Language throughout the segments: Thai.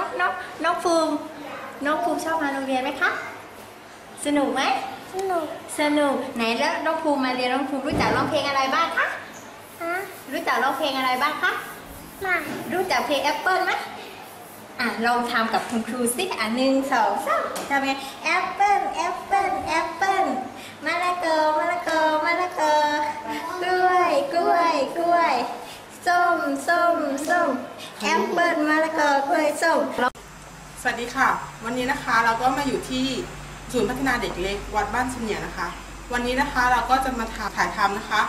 องน้องน้องภูมิน้องภูมิชอบมาโรงเรียนไหมคะ สนุกไหมสนุกสนุกไหนแล้วน้องภูมิมาเรียนน้องภูมิรู้จักร้องเพลงอะไรบ้างคะฮะรู้จักร้องเพลงอะไรบ้างคะมารู้จักเพลงแอปเปิลไหมอะลองทำกับคุณครูสิอะหนึ่งสองสามทำไงแอปเปิลแอปเปิลแอปเปิลมะละกอมะละกอมะละกอกล้วยกล้วยกล้วย ส้ม ส้ม ส้ม แอปเปิลมะละกอกล้วยส้ม สวัสดีค่ะ วันนี้นะคะเราก็มาอยู่ที่ศูนย์พัฒนาเด็กเล็กวัดบ้านเฉนียนะคะ วันนี้นะคะเราก็จะมาถ่ายทำนะคะ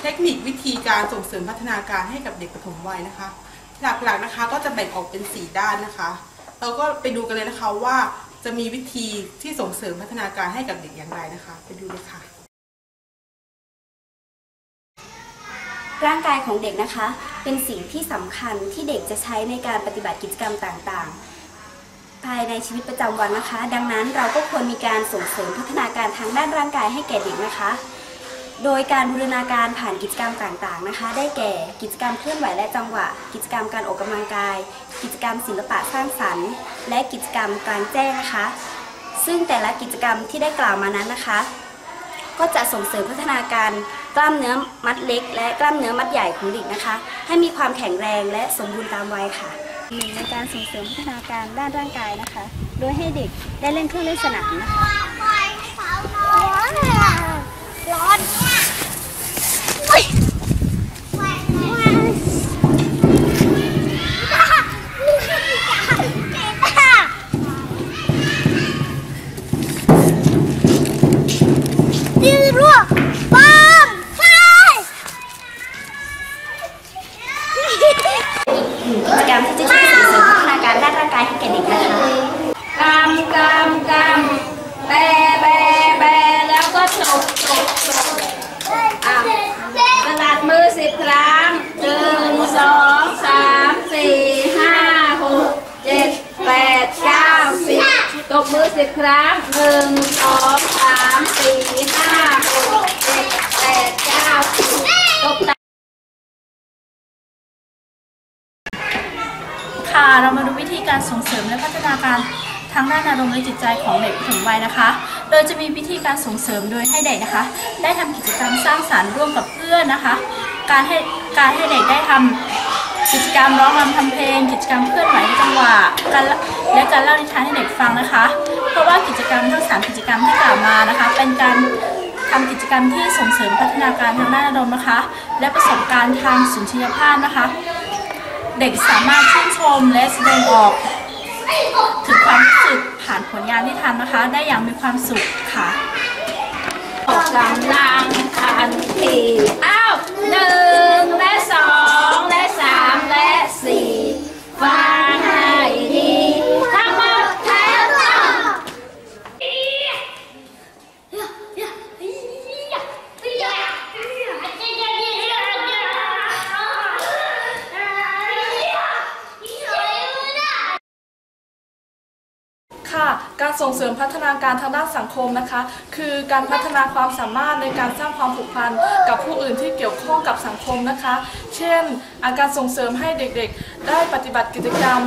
เทคนิควิธีการส่งเสริมพัฒนาการให้กับเด็กปฐมวัยนะคะ หลักๆนะคะก็จะแบ่งออกเป็น 4 ด้านนะคะ เราก็ไปดูกันเลยนะคะว่าจะมีวิธีที่ส่งเสริมพัฒนาการให้กับเด็กอย่างไรนะคะ ไปดูเลยค่ะ ร่างกายของเด็กนะคะ เป็นสิ่งที่สำคัญที่เด็กจะใช้ในการปฏิบัติกิจกรรมต่างๆ ภายในชีวิตประจำวันนะคะ ดังนั้นเราก็ควรมีการส่งเสริมพัฒนาการทางด้านร่างกายให้แก่เด็กนะคะ โดยการบูรณาการผ่านกิจกรรมต่างๆนะคะ ได้แก่กิจกรรมเคลื่อนไหวและจังหวะ กิจกรรมการออกกำลังกาย กิจกรรมศิลปะสร้างสรรค์ และกิจกรรมกลางแจ้งนะคะ ซึ่งแต่ละกิจกรรมที่ได้กล่าวมานั้นนะคะ ก็จะส่งเสริมพัฒนาการกล้ามเนื้อมัดเล็ก และกล้ามเนื้อมัดใหญ่ของเด็กนะคะ ให้มีความแข็งแรงและสมบูรณ์ตามวัยค่ะหนึ่งในการส่งเสริมพัฒนาการด้านร่างกายนะคะ โดยให้เด็กได้เล่นเครื่องเล่นสนามนะคะร้อนเลยอะร้อนเฮ้ยดินรั่วป้อมใช่ กิจกรรมที่จะช่วยส่งเสริมพัฒนาการด้านร่างกายให้แก่เด็กนะคะ กำกำกำแบแบแบแล้วก็ฉกฉกฉกอะสลัดมือสิบครั้งหนึ่งสองสามสี่ห้าหกเจ็ดแปดเก้าสิบตบมือ สิบครั้งหนึ่งสองสามสี่ห้าหกเจ็ดแปดเก้าสิบตบตาค่ะเรามาดูวิธีการส่งเสริมและพัฒนาการทางด้านอารมณ์และจิตใจของเด็กปฐมวัยนะคะ โดยจะมีวิธีการส่งเสริมโดยให้เด็กนะคะ ได้ทำกิจกรรมสร้างสรรค์ร่วมกับเพื่อนนะคะ การให้การให้เด็กได้ทำกิจกรรมร้องรำทำเพลง กิจกรรมเคลื่อนไหวจังหวะการและการเล่านิทานให้เด็กฟังนะคะ ราะว่ากิจกรรมทั้งสามกิจกรรมที่กล่าวมานะคะ เป็นการทำกิจกรรมที่ส่งเสริมพัฒนาการทางด้านอารมณ์นะคะ และประสบการณ์ทางสุนทรียภาพนะคะ เด็กสามารถชื่นชมและแสดงออกถึงความรู้สึกผ่านผลงานที่ทำนะคะ ได้อย่างมีความสุขค่ะออกกำลังทันที การส่งเสริมพัฒนาการทางด้านสังคมนะคะ คือการพัฒนาความสามารถในการสร้างความผูกพันกับผู้อื่นที่เกี่ยวข้องกับสังคมนะคะ เช่น อาการส่งเสริมให้เด็กๆ ได้ปฏิบัติกิจกรรม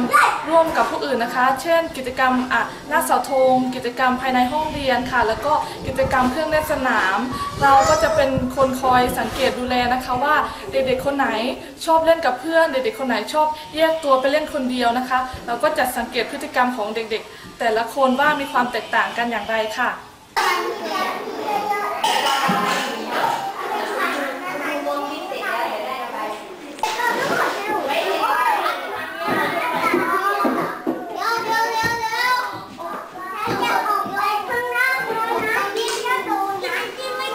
ร่วมกับผู้อื่นนะคะ เช่น กิจกรรมอะหน้าเสาธงกิจกรรมภายในห้องเรียนค่ะ แล้วก็กิจกรรมเครื่องเล่นสนาม เราก็จะเป็นคนคอยสังเกตดูแลนะคะว่าเด็กๆคนไหนชอบเล่นกับเพื่อน เด็กๆคนไหนชอบแยกตัวไปเล่นคนเดียวนะคะ เราก็จะสังเกตพฤติกรรมของเด็กๆ แต่ละคนว่ามีความแตกต่างกันอย่างไรค่ะ เดี๋ยวเดี๋ยวเดี๋ยวเดี๋ยวอย่าออกไปข้างนอกเลยนะยิ่งจะโดนนะยิ่งไม่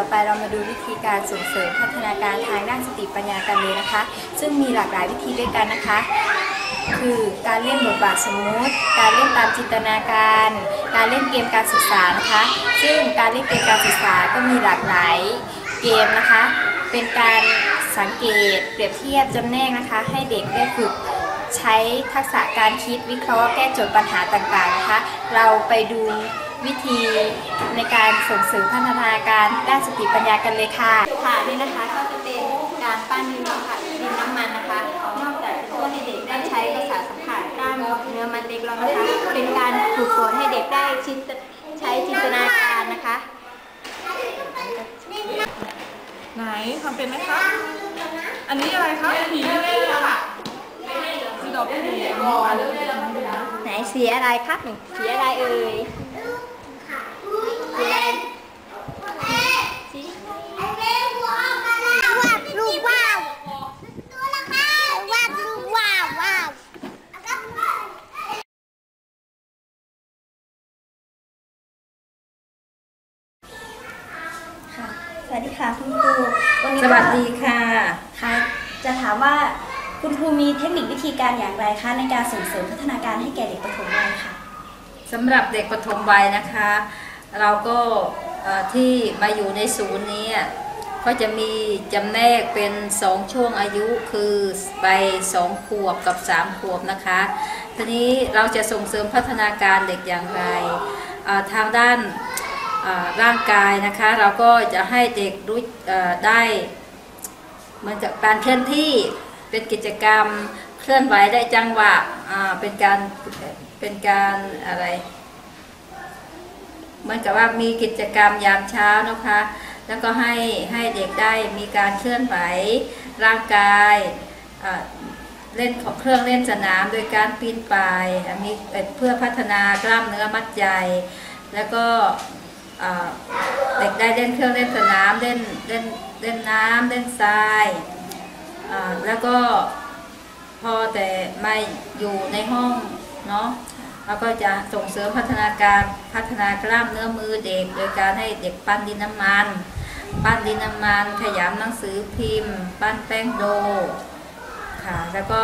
ต่อไปเรามาดูวิธีการส่งเสริมพัฒนางด้านสติปัญญากันเลยนะคะ ซึ่งมีหลากหลายวิธีด้วยกันนะคะ คือการเล่นบทบาทสมมุติ การเล่นตามจินตนาการ การเล่นเกมการศึกษานะคะ ซึ่งการเล่นเกมการศึกษาก็มีหลากหลายเกมนะคะ เป็นการสังเกตเปรียบเทียบจำแนกนะคะ ให้เด็กได้ฝึกใช้ทักษะการคิดวิเคราะห์แก้โจทย์ปัญหาต่างๆนะคะ เราไปดูวิธีในการส่งเสริมพัฒนาการด้านสติปัญญากันเลยค่ะ ค่ะนี่นะคะก็จะเป็น การปั้นดินน้ำมันดินน้ำมันนะคะ นอกจากจะช่วยให้เด็กได้ใช้ภาษาทสัมผัสกล้ามเนื้อมันเด็กแล้วนะคะเป็นการฝึกฝนให้เด็กได้ชินใช้จินตนาการนะคะ ไหนทำเป็นไหมคะ อันนี้อะไรคะผีค่ะสีดอกผีไหนสีอะไรครับหนึ่งสีอะไรเอ่ยสีอะไรสี วาดรูปว้าววาดรูปว้าวว้าว ค่ะสวัสดีค่ะคุณครูวันนี้ สวัส ดีค่ะค่ะ จะถามว่าคุณครูมีเทคนิควิธีการอย่างไรคะในการส่งเสริมพัฒนาการให้แก่เด็กประถมวัยค่ะสำหรับเด็กปฐมวัยนะคะ เราก็เอ่อที่มาอยู่ในศูนย์นี้อะก็จะมีจำแนกเป็นสองช่วงอายุคือใบสองขวบกับสามขวบนะคะทีนี้เราจะส่งเสริมพัฒนาการเด็กอย่างไรอ่าทางด้านอ่าร่างกายนะคะ เราก็จะให้เด็กรู้เอ่อได้ เหมือนกับการเคลื่อนที่เป็นกิจกรรมเคลื่อนไหวได้จังหวะเป็นการเป็นการอะไรเหมือนกับว่ามีกิจกรรมยามเช้านะคะ แล้วก็ให้ให้เด็กได้มีการเคลื่อนไหวร่างกายเล่นของเครื่องเล่นสนามโดยการปีนป่ายมีเพื่อพัฒนากล้ามเนื้อมัดใหญ่แล้วก็เด็กได้เล่นเครื่องเล่นสนามเล่นเล่น เล่นน้ำเล่นทรายแล้วก็พอแต่มาอยู่ในห้องเนาะเราก็จะส่งเสริมพัฒนาการพัฒนากล้ามเนื้อมือเด็ก โดยการให้เด็กปั้นดินน้ำมัน ปั้นดินน้ำมัน ขยำหนังสือพิมพ์ ปั้นแป้งโดค่ะแล้วก็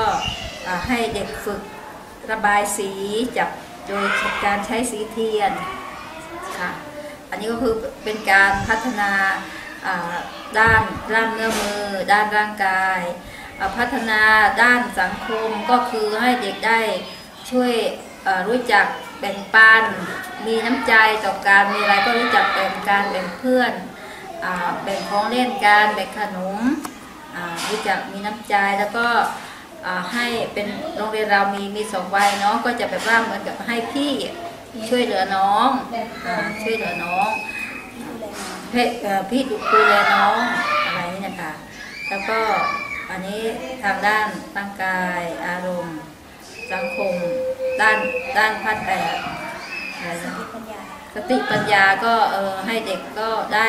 ให้เด็กฝึกระบายสีจับโดยการใช้สีเทียนค่ะอันนี้ก็คือเป็นการพัฒนา ด้านกล้ามเนื้อมือ ด้านร่างกาย พัฒนาด้านสังคมก็คือให้เด็กได้ช่วยรู้จักแบ่งปัน มีน้ำใจต่อการมีอะไรก็รู้จักแบ่งการแบ่งเพื่อนอแบ่งของเล่นการแบ่งขนมรู้จักมีน้ำใจแล้วก็ให้เป็นโรงเรียนเรามีมีสองวัยเนาะก็จะแบบว่าเหมือนกับให้พี่ช่วยเหลือน้องอช่วยเหลือน้อง พเอ่อพี่ดูแลน้องอะไรนี่นะคะแล้วก็อันนี้ทางด้านร่างกายอารมณ์ สังคม ด้านด้านพัฒนาอะไรนะสติปัญญาก็เออให้เด็กก็ได้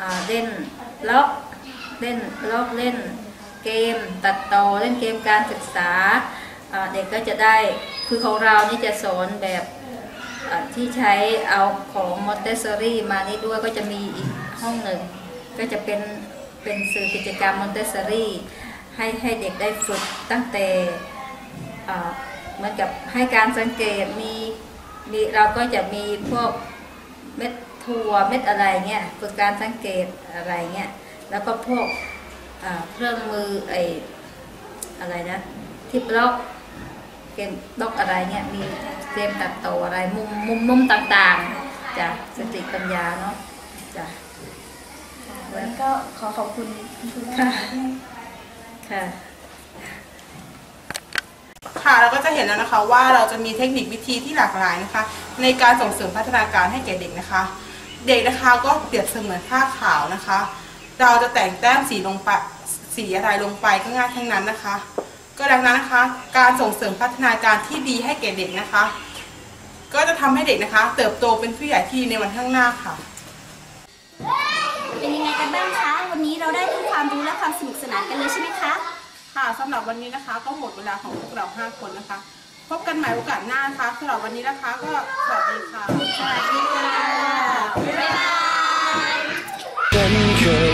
อ่าเล่นล็อกเล่นล็อกเล่นเกมตัดต่อเล่นเกมการศึกษาอ่าเด็กก็จะได้คือของเรานี่จะสอนแบบอ่า ที่ใช้เอาของมอนเตสซอรี่มานี่ด้วยก็จะมีอีกห้องหนึ่ง ก็จะเป็นเป็นสื่อกิจกรรมมอนเตสซอรี่ให้ให้เด็กได้ฝึกตั้งแต่เหมือนกับให้การสังเกตมีมีเราก็จะมีพวกเม็ดถั่วเม็ดอะไรเงี้ยฝึกการสังเกตอะไรเงี้ยแล้วก็พวกเครื่องมือไออะไรนะที่บล็อกเกมบล็อกอะไรเงี้ยมี เกมตัดต่ออะไรมุมมุมมุมต่างๆจ้ะสติปัญญาเนาะจ้ะวันนี้ก็ขอขอบคุณคุณครูมากค่ะที่ค่ะ ค่ะเราก็จะเห็นแล้วนะคะว่าเราจะมีเทคนิควิธีที่หลากหลายนะคะ ในการส่งเสริมพัฒนาการให้แก่เด็กนะคะ เด็กนะคะก็เปรียบเสมือนผ้าขาวนะคะ เราจะแต่งแต้มสีลงไปสีอะไรลงไปก็ง่ายทั้งนั้นนะคะ ก็ดังนั้นนะคะ การส่งเสริมพัฒนาการที่ดีให้แก่เด็กนะคะ ก็จะทำให้เด็กนะคะ เติบโตเป็นผู้ใหญ่ที่ดีในวันข้างหน้าค่ะ เป็นยังไงกันบ้างคะ วันนี้เราได้ทั้งความรู้และความสนุกสนานกันเลยใช่ไหมคะค่ะสำหรับวันนี้นะคะ ก็หมดเวลาของพวกเราห้าคนนะคะ พบกันใหม่โอกาสหน้านะคะสำหรับวันนี้นะคะก็สวัสดีค่ะสวัสดีค่ะบ๊ายบาย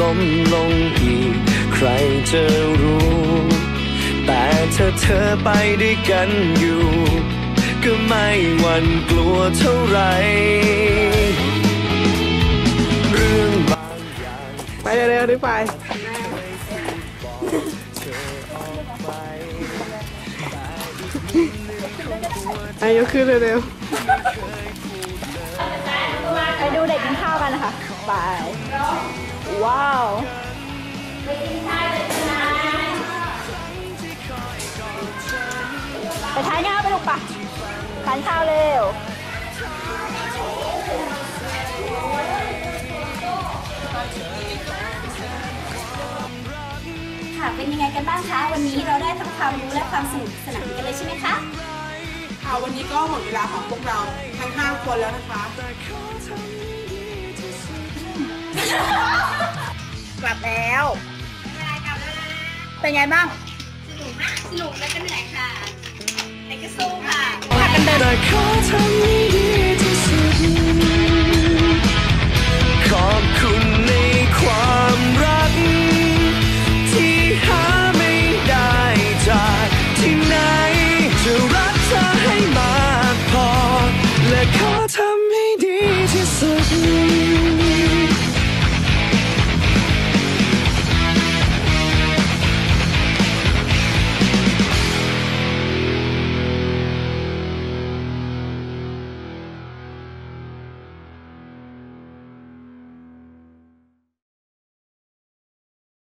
ล้มลงอีก ใครจะรู้ แต่ถ้าเธอไปด้วยกันอยู่ ก็ไม่หวั่นกลัวเท่าไหรเรื่องบางอย่างไปเร็วๆดิไปอายกขึ้นเร็วๆไปดูเด็กกินข้าวกันนะคะ ไปว้าวไปทานข้าวไปลูกปะทานข้าวเร็วค่ะเป็นยังไงกันบ้างคะวันนี้เราได้ทั้งความรู้และความสนุกสนานกันเลยใช่ไหมคะๆค่ะวันนี้ก็หมดเวลาของพวกเราทั้ง 5 คนแล้วนะคะ กลับแล้วเป็นไงบ้าง สนุกและก็เหนื่อยค่ะแต่ก็สู้ค่ะแต่ขอทำให้ดี